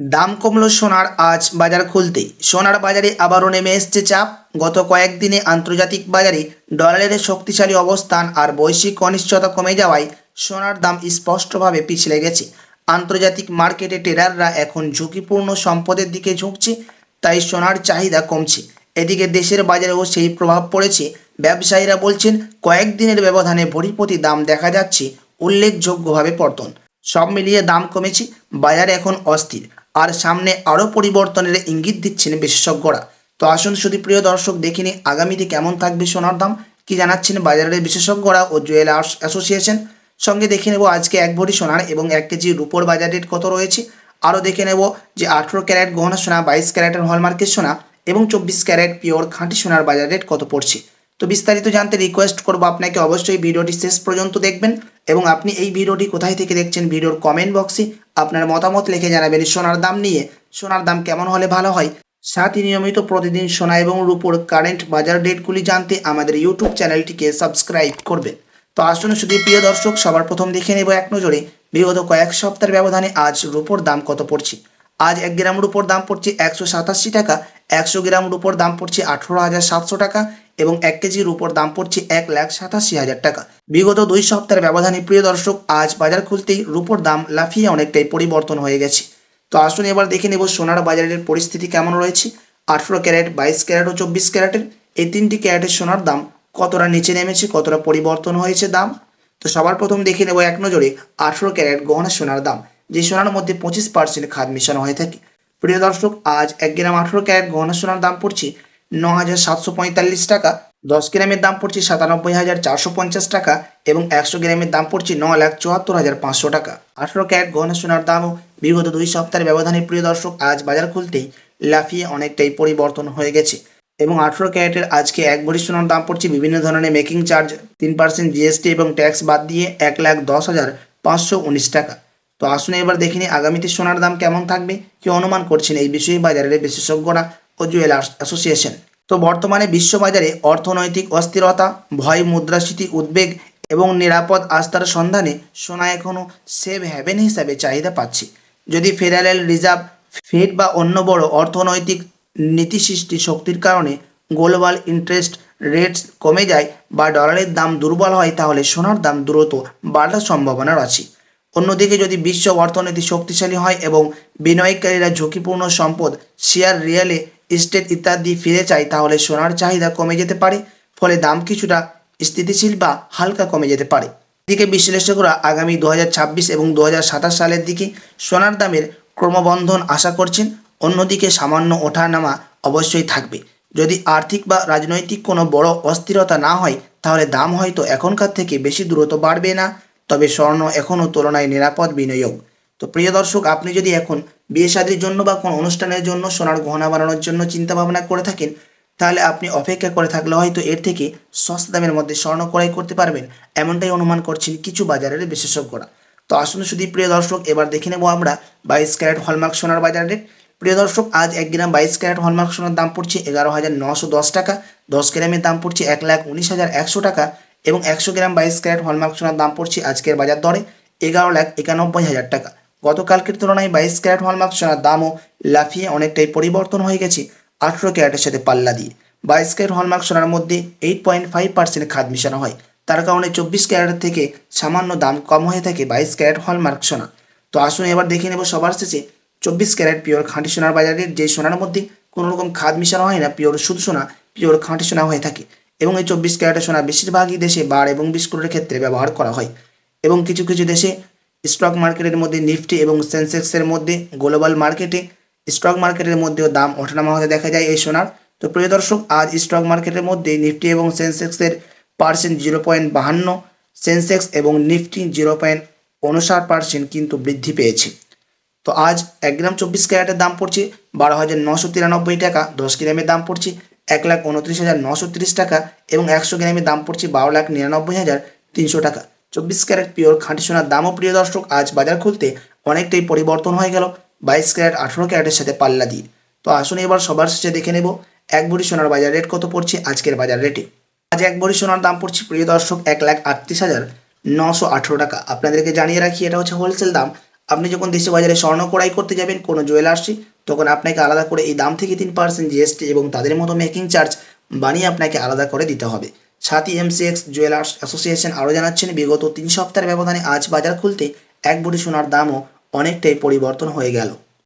দাম কমলো সোনার আজ বাজার খুলতেই। সোনার বাজারে আবারও নেমে এসছে চাপ। গত কয়েকদিনে আন্তর্জাতিক বাজারে ডলারের শক্তিশালী অবস্থান আর বৈশ্বিক অনিশ্চয়তা কমে যাওয়ায় সোনার দাম স্পষ্টভাবে পিছলে গেছে। আন্তর্জাতিক মার্কেটে ট্রেডাররা এখন ঝুঁকিপূর্ণ সম্পদের দিকে ঝুঁকছে, তাই সোনার চাহিদা কমছে। এদিকে দেশের বাজারেও সেই প্রভাব পড়েছে। ব্যবসায়ীরা বলছেন, কয়েকদিনের ব্যবধানে ভরিপতি দাম দেখা যাচ্ছে, উল্লেখযোগ্যভাবে পর্তন সব মিলিয়ে দাম কমেছে, বাজার এখন অস্থির। আর সামনে আরও পরিবর্তনের ইঙ্গিত দিচ্ছেন বিশেষজ্ঞরা। তো আসুন শুধু প্রিয় দর্শক দেখিনি আগামীতে কেমন থাকবে সোনার দাম। কি জানাচ্ছেন বাজারের বিশেষজ্ঞরা ও জুয়েলার্স অ্যাসোসিয়েশন? সঙ্গে দেখে নেব আজকে এক ভরি সোনার এবং এক কেজি রুপোর বাজার রেট কত রয়েছে। আরও দেখে নেব যে আঠেরো ক্যারেট গহনা সোনা, বাইশ ক্যারেটের হলমার্কের সোনা এবং চব্বিশ ক্যারেট পিওর খাঁটি সোনার বাজার রেট কত পড়ছে। তো বিস্তারিত জানতে রিকোয়েস্ট করব আপনাকে। অবশ্যই ভিডিওটি শেষ পর্যন্ত দেখবেন। এবং আপনি এই ভিডিওটি কোথায় থেকে দেখছেন ভিডিওর কমেন্ট বক্সে আপনার মতামত লিখে জানাবেন সোনার দাম নিয়ে। সোনার দাম কেমন হলে ভালো হয়? সাথে নিয়মিত প্রতিদিন সোনা এবং রূপোর কারেন্ট বাজার ডেটগুলি জানতে আমাদের ইউটিউব চ্যানেলটিকে সাবস্ক্রাইব করবেন। তো আসুন শুধু প্রিয় দর্শক, সবার প্রথম দেখে নেব এক নজরে। বিগত কয়েক সপ্তাহের ব্যবধানে আজ রূপোর দাম কত পড়ছে? আজ এক গ্রাম রূপোর দাম পড়ছে একশো সাতাশি টাকা, একশো গ্রাম রূপোর দাম পড়ছে আঠেরো হাজার সাতশো টাকা এবং এক কেজি রূপোর দাম পড়ছে এক লাখ সাতাশি হাজার টাকা। বিগত দুই সপ্তাহের ব্যবধানে প্রিয় দর্শক, আজ বাজার খুলতেই রূপোর দাম লাফিয়ে অনেকটাই পরিবর্তন হয়ে গেছে। তো আসুন এবার দেখে নেব সোনার বাজারের পরিস্থিতি কেমন রয়েছে। আঠেরো ক্যারেট, বাইশ ক্যারেট ও চব্বিশ ক্যারেটের এই তিনটি ক্যারেটের সোনার দাম কতটা নিচে নেমেছে, কতটা পরিবর্তন হয়েছে দাম? তো সবার প্রথম দেখে নেব এক নজরে আঠেরো ক্যারেট গহনা সোনার দাম। যে সোনার মধ্যে পঁচিশ পার্সেন্ট খাদ মেশানো হয়ে থাকে। প্রিয় দর্শক, আজ এক গ্রাম আঠেরো ক্যারেট গহনা সোনার দাম পড়ছে ন হাজার সাতশো পঁয়তাল্লিশ টাকা, দশ গ্রামের দাম পড়ছে সাতানব্বই হাজার চারশো পঞ্চাশ টাকা এবং একশো গ্রামের দাম পড়ছে ন লাখ চুয়াত্তর হাজার পাঁচশো টাকা। আঠেরো ক্যারেট গহনা সোনার দামও বিগত দুই সপ্তাহের ব্যবধানে, প্রিয় দর্শক, আজ বাজার খুলতেই লাফিয়ে অনেকটাই পরিবর্তন হয়ে গেছে এবং আঠেরো ক্যারেটের আজকে এক ভরি সোনার দাম পড়ছে বিভিন্ন ধরনের মেকিং চার্জ তিন পার্সেন্ট জিএসটি এবং ট্যাক্স বাদ দিয়ে এক লাখ দশ হাজার পাঁচশো উনিশ টাকা। তো আসুন এবার দেখে নিই আগামীতে সোনার দাম কেমন থাকবে, কি অনুমান করছেন এই বিষয়ে বাজারের বিশেষজ্ঞরা ও জুয়েলার্স অ্যাসোসিয়েশন। তো বর্তমানে বিশ্ববাজারে অর্থনৈতিক অস্থিরতা, ভয়, মুদ্রাস্ফীতি, উদ্বেগ এবং নিরাপদ আস্থার সন্ধানে সোনা এখনও সেভ হ্যাভেন হিসাবে চাহিদা পাচ্ছে। যদি ফেডারেল রিজার্ভ ফেড বা অন্য বড় অর্থনৈতিক নীতি সৃষ্টি শক্তির কারণে গ্লোবাল ইন্টারেস্ট রেটস কমে যায় বা ডলারের দাম দুর্বল হয়, তাহলে সোনার দাম দ্রুত বাড়ার সম্ভাবনা আছে। অন্যদিকে যদি বিশ্ব অর্থনীতি শক্তিশালী হয় এবং বিনিয়োগকারীরা ঝুঁকিপূর্ণ সম্পদ শেয়ার রিয়েলে এস্টেট ইত্যাদি ফিরে চায়, তাহলে সোনার চাহিদা কমে যেতে পারে, ফলে দাম কিছুটা স্থিতিশীল বা হালকা কমে যেতে পারে। এদিকে বিশ্লেষকরা আগামী দু হাজার ছাব্বিশ এবং দু হাজার সাতাশ সালের দিকে সোনার দামের ক্রমবন্ধন আশা করছেন, অন্যদিকে সামান্য ওঠানামা অবশ্যই থাকবে। যদি আর্থিক বা রাজনৈতিক কোনো বড় অস্থিরতা না হয়, তাহলে দাম হয়তো এখনকার থেকে বেশি দ্রুত বাড়বে না। তবে স্বর্ণ এখনও তুলনায় নিরাপদ বিনিয়োগ। তো প্রিয় দর্শক, আপনি যদি এখন বিয়ে শাদির জন্য বা কোনো অনুষ্ঠানের জন্য সোনার গহনা বানানোর জন্য চিন্তা ভাবনা করে থাকেন, তাহলে আপনি অপেক্ষা করে থাকলে হয়তো এর থেকে সস্তা দামের মধ্যে স্বর্ণ ক্রয় করতে পারবেন। এমনটাই অনুমান করছেন কিছু বাজারের বিশেষজ্ঞরা। তো আসুন শুধু প্রিয় দর্শক, এবার দেখে নেব আমরা বাইশ ক্যারেট হলমার্ক সোনার বাজার রেট প্রিয় দর্শক, আজ এক গ্রাম বাইশ ক্যারেট হলমার্ক সোনার দাম পড়ছে এগারো হাজার নশো দশ টাকা। দশ গ্রামের দাম পড়ছে এক লাখ উনিশ হাজার একশো টাকা। এবং একশো গ্রাম বাইশ ক্যারেট হলমার্ক সোনার দাম পড়ছে আজকের বাজার দরে এগারো লাখ একানব্বই হাজার টাকা। গতকালকের তুলনায় বাইশ ক্যারেট হলমার্ক সোনার দামও লাফিয়ে অনেকটাই পরিবর্তন হয়ে গেছে আঠেরো ক্যারেটের সাথে পাল্লা দিয়ে। বাইশ ক্যারেট হলমার্ক সোনার মধ্যে এইট পয়েন্ট ফাইভ পার্সেন্ট খাদ মিশানো হয়। তার কারণে চব্বিশ ক্যারেটের থেকে সামান্য দাম কম হয়ে থাকে বাইশ ক্যারেট হলমার্ক সোনা। তো আসুন এবার দেখে নেব সবার শেষে চব্বিশ ক্যারেট পিওর খাঁটি সোনার বাজারের যে সোনার মধ্যে কোনো রকম খাদ মিশানো হয় না, পিওর শুধু সোনা, পিওর খাঁটি সোনা হয়ে থাকে। এবং এই চব্বিশ ক্যারেটের সোনা বেশিরভাগই দেশে বার এবং বিস্কুটের ক্ষেত্রে ব্যবহার করা হয়। এবং কিছু কিছু দেশে স্টক মার্কেটের মধ্যে নিফটি এবং সেন্সেক্সের মধ্যে গ্লোবাল মার্কেটে স্টক মার্কেটের মধ্যেও দাম ওঠানামা হতে দেখা যায় এই সোনার। তো প্রিয় দর্শক, আজ স্টক মার্কেটের মধ্যে নিফটি এবং সেন্সেক্সের পার্সেন্ট জিরো পয়েন্ট বাহান্ন, সেন্সেক্স এবং নিফটি জিরো পয়েন্ট উনষাট পার্সেন্ট কিন্তু বৃদ্ধি পেয়েছে। তো আজ এক গ্রাম চব্বিশ ক্যারেটের দাম পড়ছে বারো হাজার নশো তিরানব্বই টাকা, দশ গ্রামের দাম পড়ছে এক লাখ উনত্রিশ হাজার নশো তিরিশ টাকা এবং একশো গ্রামের দাম পড়ছে বারো লাখ নিরানব্বই হাজার তিনশো টাকা। চব্বিশ ক্যারেট পিওর খাঁটি সোনার দামও প্রিয় দর্শক, আজ বাজার খুলতে অনেকটাই পরিবর্তন হয়ে গেল। বাইশ ক্যারেট, আঠেরো ক্যারেটের সাথে পাল্লা দিয়ে। তো আসুন এবার সবার শেষে দেখে নেব, এক ভরি সোনার বাজার রেট কত পড়ছে আজকের বাজার রেটে? আজ এক ভরি সোনার দাম পড়ছে, প্রিয় দর্শক, এক লাখ আটত্রিশ হাজার নশো আঠেরো টাকা। আপনাদেরকে জানিয়ে রাখি, এটা হচ্ছে হোলসেল দাম। আপনি যখন দেশে বাজারে স্বর্ণ ক্রয় করতে যাবেন, কোনো জুয়েলার্সে তখন আপনাকে আলাদা করে এই দাম থেকে তিন পার্সেন্ট জিএসটি এবং তাদের মতো মেকিং চার্জ বানিয়ে আপনাকে আলাদা করে দিতে হবে। সাথী এমসিএক্স জুয়েলার্স অ্যাসোসিয়েশন আরও জানাচ্ছেন, বিগত তিন সপ্তাহের ব্যবধানে আজ বাজার খুলতে এক বুড়ি সোনার দামও অনেকটাই পরিবর্তন হয়ে গেল।